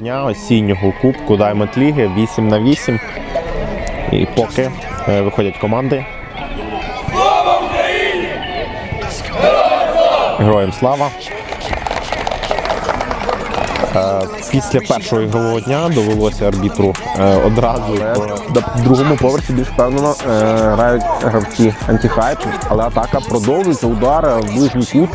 Дня осіннього кубку Diamond Ліги 8 на 8. І поки е, виходять команди. Героям слава. Е, Після першого ігрового дня довелося арбітру е, одразу На другому поверсі більш впевнено грають гравці антихайп, але атака продовжується. Удар в ближній кут.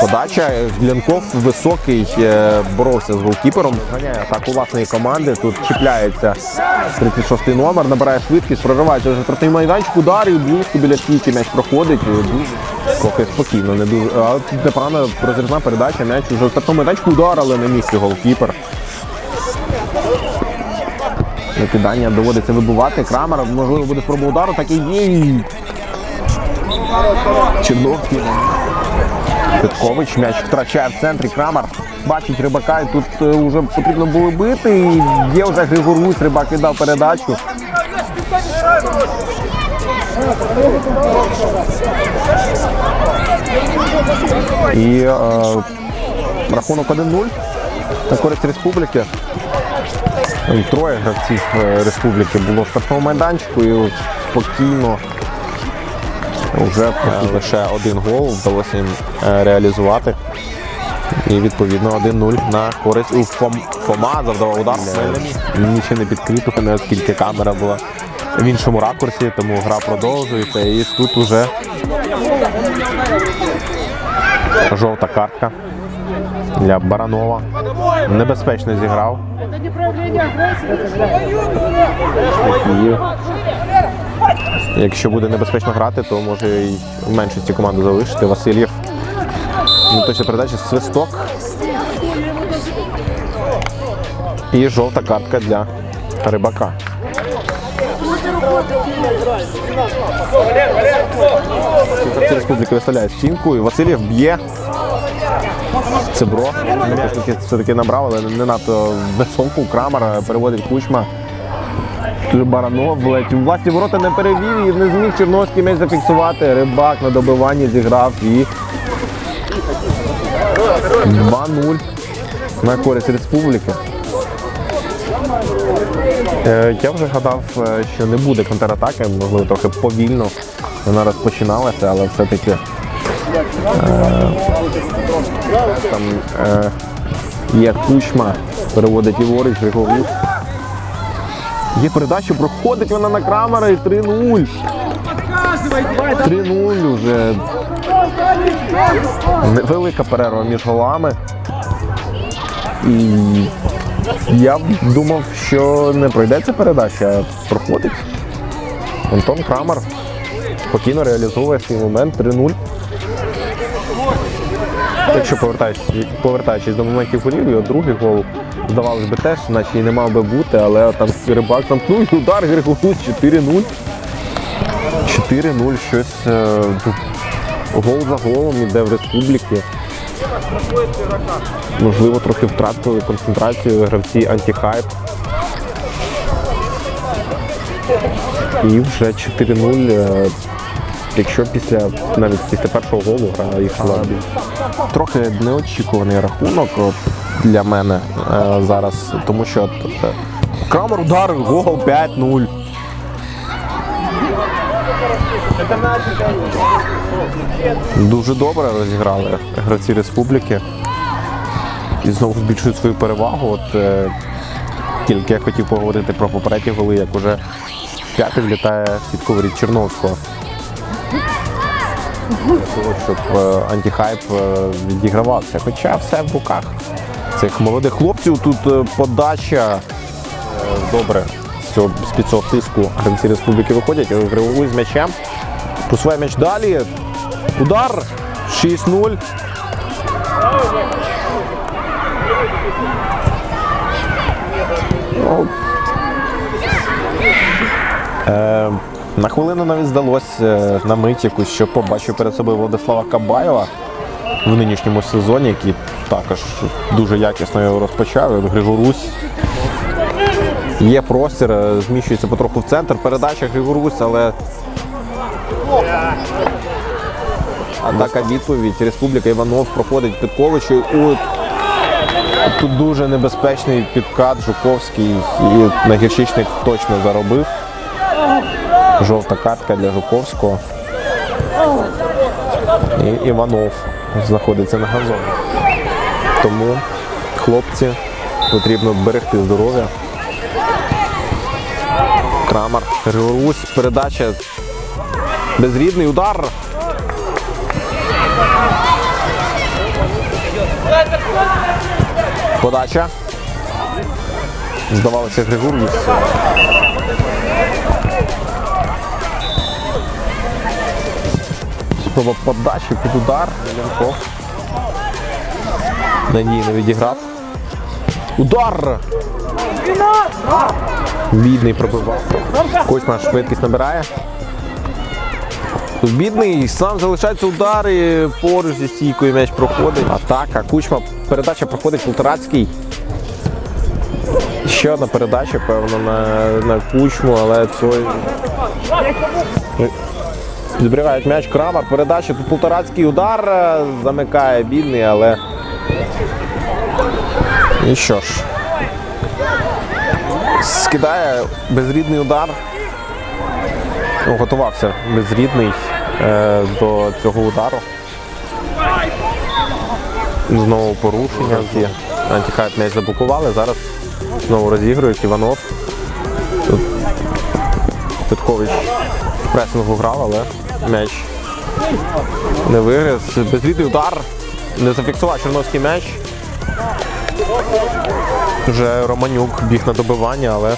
Подача Глянков високий е, боровся з голкіпером. Ганяє атаку власної команди. Тут чіпляється 36-й номер, набирає швидкість, проривається вже штрафний майданчик. Удар і близько біля стійки м'яч проходить. Поки спокійно, не дуже. А непогана розрізна передача. М'яч вже в штрафному майданчику удар, але на місці голкіпер. Накидання доводиться вибивати. Крамер, можливо, буде спроба удару, так і є. Черновський. Петкович м'яч втрачає в центрі. Крамер бачить рибака, і тут е, вже потрібно було бити. І є вже Григорусь, рибак віддав передачу. І е, рахунок 1-0 на користь республіки. Там Троє гравців е, республіки було в штрафному майданчику і спокійно вже Е, лише один гол вдалося їм е, реалізувати. І відповідно 1-0 на користь. У Фом- Фома завдавав удар. Він нічого не підкріпив, не оскільки камера була в іншому ракурсі, тому гра продовжується. І тут уже жовта картка для Баранова. Небезпечно зіграв. І Якщо буде небезпечно грати, то може і в меншості команду залишити. Васильєв. Ну, точно передача свисток. І жовта картка для рибака. Гравці республіки виставляє стінку і Васильєв б'є. Цебро. Все-таки, набрав, але не надто високу. Крамер переводить кучма. Баранов у власні ворота не перевів і не зміг Черновський м'яч зафіксувати. Рибак на добиванні зіграв і 2-0 на користь республіки. Е, Я вже гадав, е, що не буде контратаки, можливо, трохи повільно вона розпочиналася, але все-таки е, там є кучма, переводить ліворуч, Григорук. Є передача, проходить вона на Крамера і 3-0. 3-0 вже. Невелика перерва між голами. І я думав, що не пройде ця передача, а проходить. Антон Крамер спокійно реалізовує свій момент 3-0. Якщо повертаючись, повертаючись до моментів голів, його другий гол, здавалось би теж, наче і не мав би бути, але там рибак замкнув і удар Григорус 4-0. 4-0, щось е, гол за голом іде в республіки. Можливо, трохи втратили концентрацію гравці антихайп. І вже 4-0. Е, Якщо після навіть після першого голу гра йшла трохи неочікуваний рахунок для мене е, зараз, тому що е, Крамер удар, гол 5-0. Дуже добре розіграли гравці республіки. І знову збільшують свою перевагу. От, е, тільки я хотів поговорити про попередні голи, як уже п'ятий влітає в сітку воріт Черновського. Для того, щоб е, антихайп е, відігравався. Хоча все в руках цих молодих хлопців. Тут е, подача добре з з-під цього тиску гравці республіки виходять. Гривовий з м'ячем. Посуває м'яч далі. Удар 6-0. Ну, Е, на хвилину навіть здалося е, на мить якусь, що побачив перед собою Владислава Кабаєва в нинішньому сезоні, який також дуже якісно його розпочав. Григорусь. Є простір, е, зміщується потроху в центр. Передача Григорусь, але Атака відповідь. Республіка Іванов проходить Підковичу. У Тут дуже небезпечний підкат Жуковський і нагірчичник точно заробив. Жовта картка для Жуковського. І Іванов знаходиться на газоні. Тому хлопці потрібно берегти здоров'я. Крамар. Григорусь. Передача. Безрідний удар. Подача. Здавалося, Григорій. Спроба подачі під удар. Надійно відіграв. Удар! Бідний пробивав. Кочма швидкість набирає. Бідний, сам залишається удар і поруч зі стійкою м'яч проходить. Атака. Кучма. Передача проходить Полторацький. Ще одна передача, певно, на, на кучму, але той. Зберігають м'яч Крамар. Передача. Тут Полторацький удар е, замикає бідний, але. І що ж. Скидає безрідний удар. Ну, готувався безрідний е, до цього удару. Знову порушення. Є. Антихайп м'яч заблокували. Зараз знову розігрують Іванов. Тут Петкович пресингу грав, але м'яч не виграв. Безрідний удар. Не зафіксував Черновський м'яч. Вже Романюк біг на добивання, але